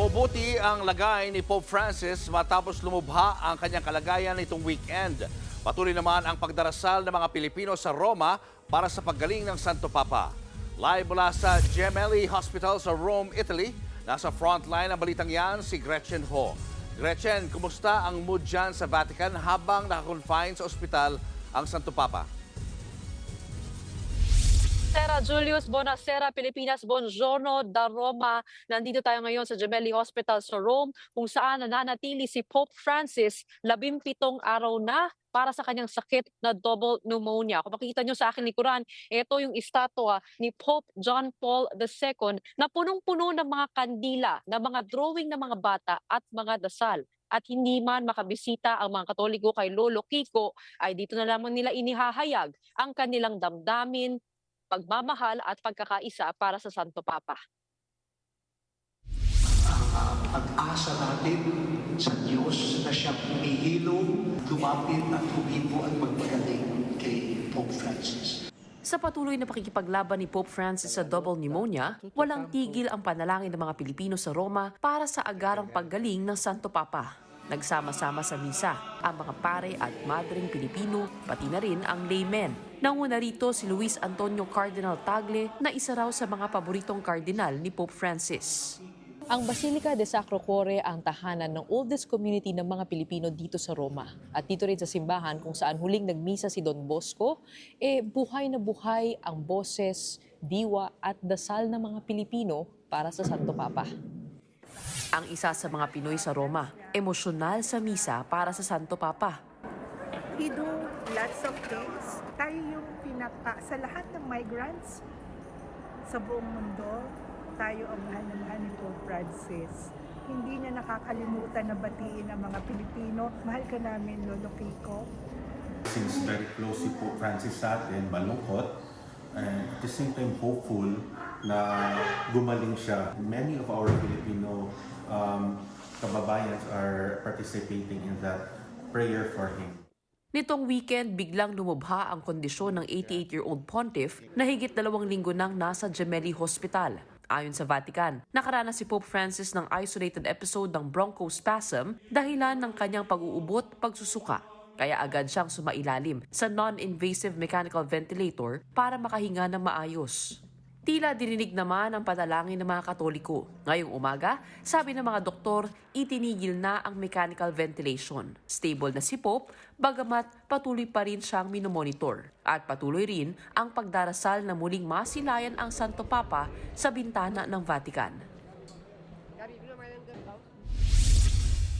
Bumubuti ang lagay ni Pope Francis matapos lumubha ang kanyang kalagayan nitong weekend. Patuloy naman ang pagdarasal ng mga Pilipino sa Roma para sa paggaling ng Santo Papa. Live mula sa Gemelli Hospital sa Rome, Italy, nasa frontline ang balitang yan si Gretchen Ho. Gretchen, kumusta ang mood dyan sa Vatican habang nakakonfine sa ospital ang Santo Papa? Sera Julius, Bonasera, Pilipinas, Buongiorno, da Roma. Nandito tayo ngayon sa Gemelli Hospital sa Rome kung saan nananatili si Pope Francis labimpitong araw na para sa kanyang sakit na double pneumonia. Kung makikita nyo sa aking likuran, ito yung estatwa ni Pope John Paul II na punong-puno ng mga kandila, ng mga drawing ng mga bata at mga dasal at hindi man makabisita ang mga Katoliko kay Lolo Kiko, ay dito na lamang nila inihahayag ang kanilang damdamin, pagmamahal at pagkakaisa para sa Santo Papa. pag-asa natin sa Diyos na siyang humihilom, lumapit at humibo at magpagaling kay Pope Francis. Sa patuloy na pakikipaglaban ni Pope Francis sa double pneumonia, walang tigil ang panalangin ng mga Pilipino sa Roma para sa agarang paggaling ng Santo Papa. Nagsama-sama sa misa ang mga pare at madring Pilipino, pati na rin ang laymen. Nanguna rito si Luis Antonio Cardinal Tagle na isa raw sa mga paboritong kardinal ni Pope Francis. Ang Basilica de Sacro Cuore ang tahanan ng oldest community ng mga Pilipino dito sa Roma. At dito rin sa simbahan kung saan huling nagmisa si Don Bosco, eh buhay na buhay ang boses, diwa at dasal ng mga Pilipino para sa Santo Papa. Ang isa sa mga Pinoy sa Roma, emosyonal sa misa para sa Santo Papa. we do lots of things. Tayo yung pinaka, sa lahat ng migrants sa buong mundo, tayo ang mahal na mahal ni Pope Francis. Hindi niya nakakalimutan na batiin ang mga Pilipino. Mahal ka namin, Lolo Kiko. Since very close si Pope Francis sa atin, malungkot, and at the same time hopeful na gumaling siya. Many of our Filipino um, kababayans are participating in that prayer for him. Nitong weekend, biglang lumubha ang kondisyon ng 88-year-old pontiff na higit dalawang linggo nang nasa Gemelli Hospital. Ayon sa Vatican, nakaranas si Pope Francis ng isolated episode ng bronchospasm dahilan ng kanyang pag-uubot, pagsusuka. Kaya agad siyang sumailalim sa non-invasive mechanical ventilator para makahinga ng maayos. Tila dininig naman ang panalangin ng mga Katoliko. Ngayong umaga, sabi ng mga doktor, itinigil na ang mechanical ventilation. Stable na si Pope, bagamat patuloy pa rin siyang minomonitor. At patuloy rin ang pagdarasal na muling masilayan ang Santo Papa sa bintana ng Vatican.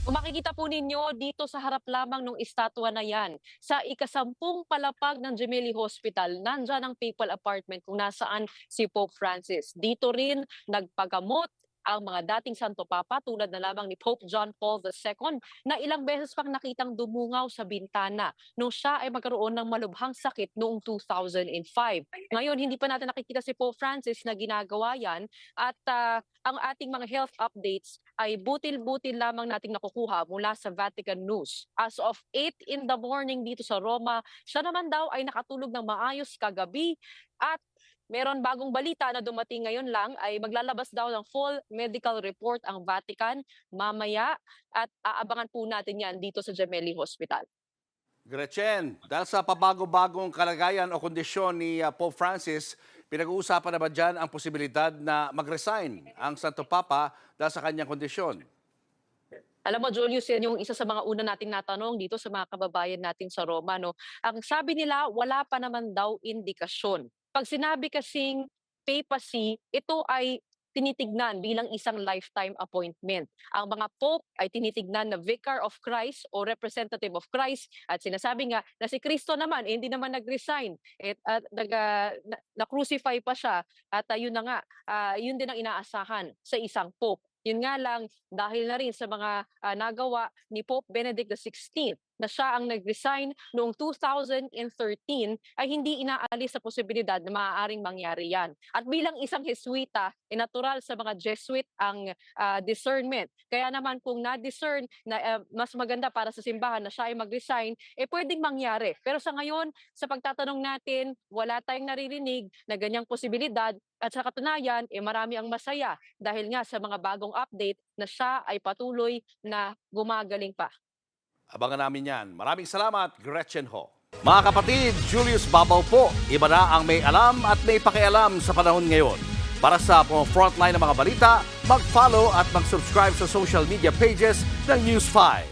Kung makikita po ninyo dito sa harap lamang ng estatwa na yan, sa ikasampung palapag ng Gemelli Hospital, nandyan ang papal apartment kung nasaan si Pope Francis. Dito rin nagpagamot ang mga dating Santo Papa tulad na lamang ni Pope John Paul II na ilang beses pang nakitang dumungaw sa bintana nung siya ay magkaroon ng malubhang sakit noong 2005. Ngayon, hindi pa natin nakikita si Pope Francis na ginagawa yan at ah, ang ating mga health updates ay butil-butil lamang nating nakukuha mula sa Vatican News. As of 8 in the morning dito sa Roma, siya naman daw ay nakatulog ng maayos kagabi at Meron bagong balita na dumating ngayon lang ay maglalabas daw ng full medical report ang Vatican mamaya at aabangan po natin yan dito sa Gemelli Hospital. Gretchen, dahil sa pabago-bagong kalagayan o kondisyon ni uh, Pope Francis, pinag-uusapan na ba dyan ang posibilidad na mag-resign ang Santo Papa dahil sa kanyang kondisyon? Alam mo, Julius, yan yung isa sa mga una nating natanong dito sa mga kababayan natin sa Roma. No? Ang sabi nila, wala pa naman daw indikasyon. Pag sinabi kasing papacy, ito ay tinitignan bilang isang lifetime appointment. Ang mga pope ay tinitignan na vicar of Christ o representative of Christ at sinasabi nga na si Kristo naman eh, hindi naman nag-resign at, at nag, na, na-crucify pa siya at ah, yun na nga ah, yun din ang inaasahan sa isang pope. Yun nga lang dahil na rin sa mga ah, nagawa ni Pope Benedict XVI na siya ang nag-resign noong 2013 ay hindi inaalis sa posibilidad na maaaring mangyari yan. At bilang isang Jesuita, eh, natural sa mga Jesuit ang ah, discernment. Kaya naman kung na-discern na eh, mas maganda para sa simbahan na siya ay mag-resign, eh pwedeng mangyari. Pero sa ngayon, sa pagtatanong natin, wala tayong naririnig na ganyang posibilidad at sa katunayan, eh marami ang masaya dahil nga sa mga bagong update na siya ay patuloy na gumagaling pa. Abangan namin yan. Maraming salamat, Gretchen Ho. Mga kapatid, Julius Babaw po. Iba na ang may alam at may pakialam sa panahon ngayon. Para sa mga frontline ng mga balita, mag-follow at mag-subscribe sa social media pages ng News 5.